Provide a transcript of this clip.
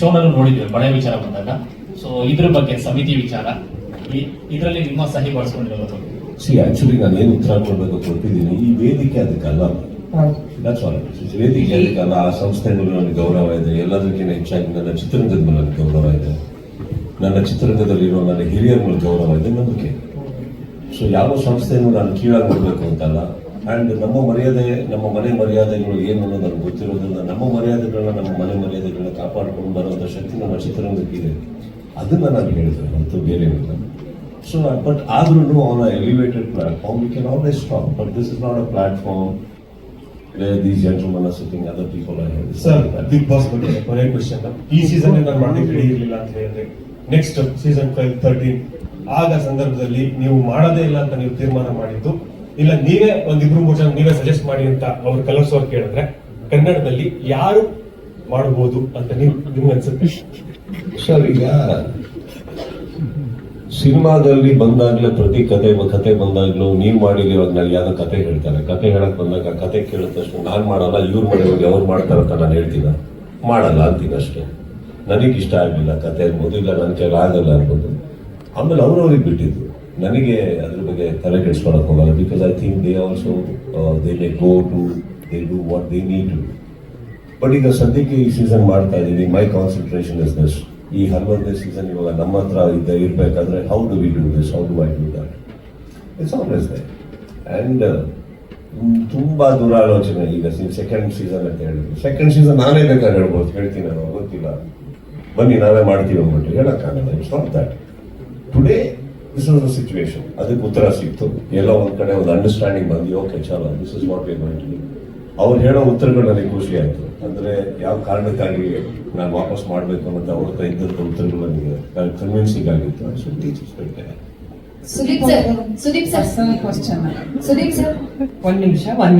ಶೋನಲ್ಲೂ ನೋಡಿದ್ವಿ ಬಳೆ ವಿಚಾರ ಬಂದಾಗ. ಸೊ ಇದ್ರ ಬಗ್ಗೆ ಸಮಿತಿ ವಿಚಾರ. ಈ- ಇದರಲ್ಲಿ ನಿಮ್ಮ ಸಹಿ ಬಳಸ್ಕೊಂಡಿರೋದು ಸಿ ಆಕ್ಚುಲಿ ನಾನು ಏನು ಉತ್ತರ ಕೊಡಬೇಕು ಕೊಟ್ಟಿದ್ದೀನಿ ಈ ವೇದಿಕೆ ಅದಕ್ಕಲ್ಲ. ವೇದಿಕೆ ಅದಕ್ಕಲ್ಲ. ಆ ಸಂಸ್ಥೆಗಳು ನನಗೆ ಗೌರವ ಇದೆ. ಎಲ್ಲದಕ್ಕಿಂತ ಹೆಚ್ಚಾಗಿ ನನ್ನ ಚಿತ್ರರಂಗದ ಮೇಲೆ ನನಗೆ ಗೌರವ ಇದೆ. ನನ್ನ ಚಿತ್ರರಂಗದಲ್ಲಿರುವ ನನ್ನ ಹಿರಿಯರ ಮೇಲೆ ಗೌರವ ಇದೆ. ನಂಬಿಕೆ. ಸೊ ಯಾವ ಸಂಸ್ಥೆಯನ್ನು ನಾನು ಕೀಳಾಗಿ ನೋಡಬೇಕು ಅಂತಲ್ಲ ಅಂಡ್ ನಮ್ಮ ಮರ್ಯಾದೆ ನಮ್ಮ ಮನೆ ಮರ್ಯಾದೆಗಳು ಏನು ಅನ್ನೋದು ನನಗೆ ಗೊತ್ತಿರೋದ್ರಿಂದ ನಮ್ಮ ಮರ್ಯಾದೆಗಳನ್ನ ನಮ್ಮ ಮನೆ ಮರ್ಯಾದೆಗಳನ್ನ ಕಾಪಾಡ್ಕೊಂಡು ಬರುವಂಥ ಶಕ್ತಿ ನಮ್ಮ ಚಿತ್ರರಂಗಕ್ಕಿದೆ ಅದನ್ನು ನಾನು ಹೇಳಿದೆ ಮತ್ತು ಬೇರೆ ಇಲ್ಲ ಸೊ ಬಟ್ ಆದ್ರೂ on elevated platform we can always stop but this is not a platform where these gentlemen are sitting, other people are here. Sir Bigg Boss ಬಗ್ಗೆ ಕೊನೆ ಈ ಸೀಸನ್ ನಾನು ಮಾಡಲಿಕ್ಕೆ ರೆಡಿ ಇರಲಿಲ್ಲ ಅಂತ ಹೇಳಿದ್ರೆ ನೆಕ್ಸ್ಟ್ ಸೀಸನ್ ಟ್ವೆಲ್ ತರ್ಟೀನ್ ಆಗ ಸಂದರ್ಭದಲ್ಲಿ ನೀವು ಮಾಡದೇ ಇಲ್ಲ ಅಂತ ನೀವು ತೀರ್ಮಾನ ಮಾಡಿದ್ದು ಇಲ್ಲ, ನೀವೇ ಒಂದಿಬ್ರು ಮೂರು ಜನ ನೀವೇ ಸಜೆಸ್ಟ್ ಮಾಡಿ ಅಂತ ಅವ್ರು ಕಲರ್ಸೋರ್ ಕೇಳಿದ್ರೆ, ಕನ್ನಡದಲ್ಲಿ ಯಾರು ಮಾಡಬಹುದು ಅಂತ ನೀವು ನಿಮ್ಗೆ ಅನ್ಸುತ್ತೆ? ಸರ್, ಈಗ ಸಿನಿಮಾದಲ್ಲಿ ಬಂದಾಗ್ಲೇ ಪ್ರತಿ ಕತೆ ಕತೆ ಬಂದಾಗ್ಲೂ ನೀವು ಮಾಡಿದ್ರೆ ಇವಾಗ ನಾನು ಯಾವ್ದೋ ಕತೆ ಹೇಳ್ತಾರೆ. ಕತೆ ಹೇಳಕ್ ಬಂದಾಗ ಕತೆ ಕೇಳಿದ ತಕ್ಷಣ ನಾನು ಮಾಡಲ್ಲ, ಇವ್ರು ಹೋಗಿ ಅವ್ರು ಮಾಡ್ತಾರ ಅಂತ ನಾನು ಹೇಳ್ತೀನ? ಮಾಡಲ್ಲ ಅಂತೀನಿ ಅಷ್ಟೇ. ನನಗೆ ಇಷ್ಟ ಆಗಲಿಲ್ಲ ಕತೆ ಇರ್ಬೋದು ಇಲ್ಲ ನನ್ನ ಕೈಲಿ ಆಗಲ್ಲ ಅನ್ಬೋದು ಆಮೇಲೆ ಅವ್ರವ್ರಿಗೆ ಬಿಟ್ಟಿದ್ದು. ನನಗೆ ಅದ್ರ ಬಗ್ಗೆ ತಲೆ ಕೆಡಿಸ್ಕೊಳಕ್ ಹೋಗಲ್ಲ. Because I think they also they may go to they do what they need to but ಈಗ ಸದ್ಯಕ್ಕೆ ಈ ಸೀಸನ್ ಮಾಡ್ತಾ ಇದ್ದೀವಿ ಮೈ ಕಾನ್ಸಂಟ್ರೇಷನ್ ಇಸ್ ದಿಸ್ ಈ ಹನ್ನೊಂದನೇ ಸೀಸನ್ ಇವಾಗ ನಮ್ಮ ಹತ್ರ ಇದ್ದ ಇರಬೇಕಾದ್ರೆ how do we do this how do I do that it's always they and ತುಂಬ ದುರಾಲೋಚನೆ ಆಲೋಚನೆ ಈಗ ಸೆಕೆಂಡ್ ಸೀಸನ್ ಅಂತ ಹೇಳಿದ್ರು. ಸೆಕೆಂಡ್ ಸೀಸನ್ ನಾನೇ ಬೇಕಾದ್ರೆ ಹೇಳ್ಬೋದು. ಹೇಳ್ತೀನಿ ನಾನು, ಗೊತ್ತಿಲ್ಲ. ಬನ್ನಿ, ನಾವೇ ಮಾಡ್ತೀವಿ ಅಂದ್ಬಿಟ್ಟು ಹೇಳೋಕ್ಕಾಗಲ್ಲ. It's not that today this is the situation ಅದಕ್ಕೆ ಉತ್ತರ ಸಿಕ್ತು. ಎಲ್ಲೋ ಒಂದು ಕಡೆ ಒಂದು ಅಂಡರ್ಸ್ಟ್ಯಾಂಡಿಂಗ್ ಬಂದು ಓಕೆ ಚಲೋ this is what we going to ಅವ್ರು ಹೇಳೋ ಉತ್ತರಗಳು ನನಗೆ ಖುಷಿ ಆಯಿತು. ಅಂದ್ರೆ ಯಾವ ಕಾರಣಕ್ಕಾಗಿ ನಾನು ವಾಪಸ್ ಮಾಡಬೇಕು ಅನ್ನೋದು ಅವ್ರ ಹತ್ರ ಇದ್ದಂತ ಉತ್ತರಗಳು ನನಗೆ ಕನ್ವಿನ್ಸಿಂಗ್ ಆಗಿತ್ತು. Sudeep sir Sudeep sir. Question Sudeep sir. ಒಂದು ನಿಮಿಷ ಒಂದ್